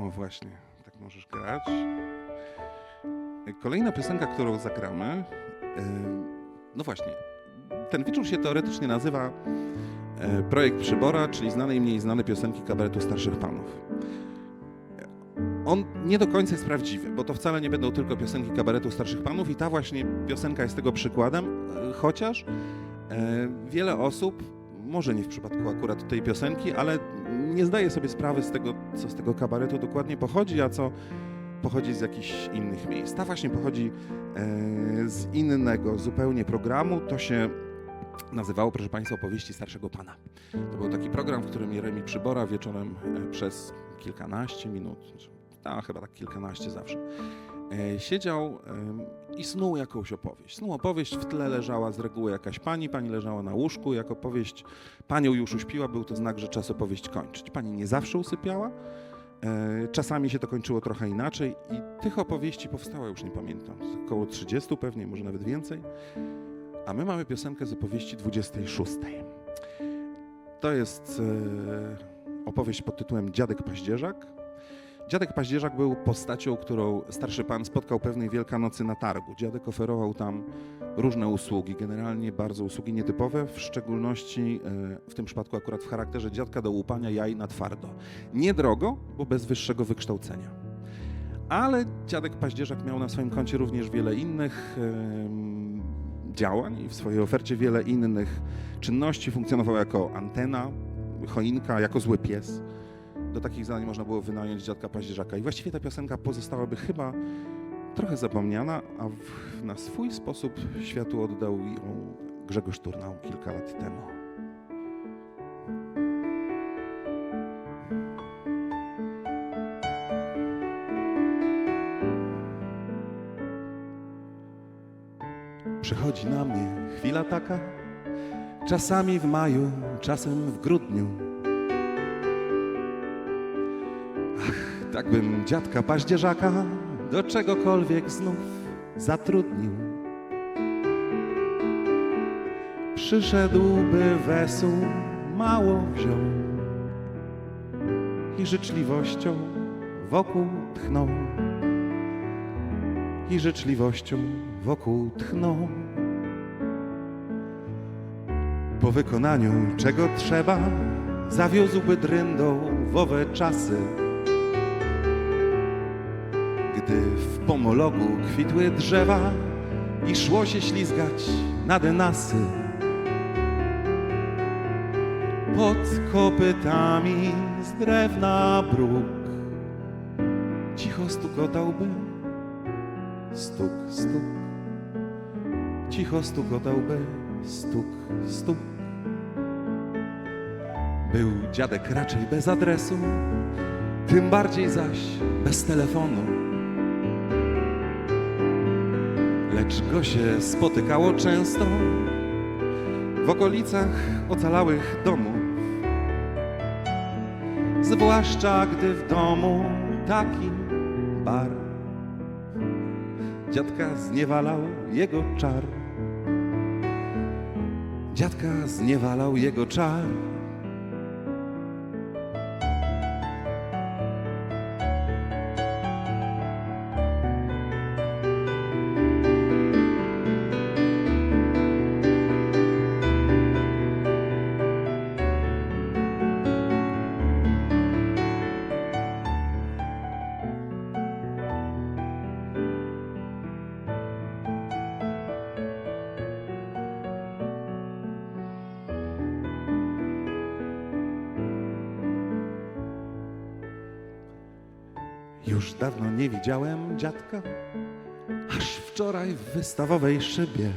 O, właśnie, tak możesz grać. Kolejna piosenka, którą zagramy. e, No właśnie, ten wieczór się teoretycznie nazywa e, Projekt Przybora, czyli znane i mniej znane piosenki kabaretu starszych panów. On nie do końca jest prawdziwy, bo to wcale nie będą tylko piosenki kabaretu starszych panów i ta właśnie piosenka jest tego przykładem, e, chociaż wiele osób, może nie w przypadku akurat tej piosenki, ale nie zdaje sobie sprawy z tego, co z tego kabaretu dokładnie pochodzi, a co pochodzi z jakichś innych miejsc. Ta właśnie pochodzi e, z innego zupełnie programu. To się nazywało, proszę Państwa, opowieści starszego pana. To był taki program, w którym Jeremi Przybora wieczorem e, przez kilkanaście minut, a chyba tak kilkanaście zawsze, e, siedział i snuł jakąś opowieść. Snuł opowieść, w tle leżała z reguły jakaś pani, pani leżała na łóżku, jak opowieść panią już uśpiła, był to znak, że czas opowieść kończyć. Pani nie zawsze usypiała, e, czasami się to kończyło trochę inaczej i tych opowieści powstało, już nie pamiętam, około 30 pewnie, może nawet więcej. A my mamy piosenkę z opowieści 26. To jest e, opowieść pod tytułem Dziadek Paździerzak. Dziadek Paździerzak był postacią, którą starszy pan spotkał pewnej Wielkanocy na targu. Dziadek oferował tam różne usługi, generalnie bardzo usługi nietypowe, w szczególności e, w tym przypadku akurat w charakterze dziadka do łupania jaj na twardo. Niedrogo, bo bez wyższego wykształcenia. Ale dziadek Paździerzak miał na swoim koncie również wiele innych działań i w swojej ofercie wiele innych czynności. Funkcjonował jako antena, choinka, jako zły pies. Do takich zadań można było wynająć dziadka Paździerzaka. I właściwie ta piosenka pozostałaby chyba trochę zapomniana, a w, na swój sposób światu oddał ją Grzegorz Turnał kilka lat temu. Przychodzi na mnie chwila taka, czasami w maju, czasem w grudniu. Tak bym dziadka paździerzaka do czegokolwiek znów zatrudnił. Przyszedłby wesół, mało wziął i życzliwością wokół tchnął. I życzliwością wokół tchnął. Po wykonaniu czego trzeba, zawiózłby dryndą w owe czasy. Gdy w pomologu kwitły drzewa i szło się ślizgać na denasy. Pod kopytami z drewna bruk cicho stukotałby stuk, stuk. Cicho stukotałby stuk, stuk. Był dziadek raczej bez adresu, tym bardziej zaś bez telefonu. Lecz go się spotykało często w okolicach ocalałych domów. Zwłaszcza gdy w domu taki bar Dziadka zniewalał jego czar. Dziadka zniewalał jego czar. Już dawno nie widziałem dziadka, aż wczoraj w wystawowej szybie.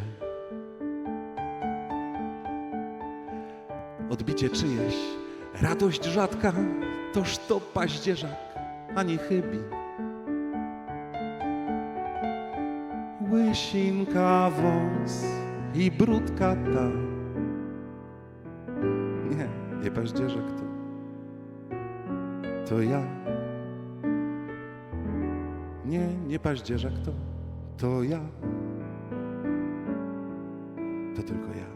Odbicie czyjeś, radość rzadka, toż to paździerzak, a nie chybi. Łysinka, wąs i brudka ta. Nie, nie paździerzak to. To ja. Nie, nie paździerzak to, to ja. To tylko ja.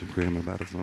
Dziękujemy bardzo.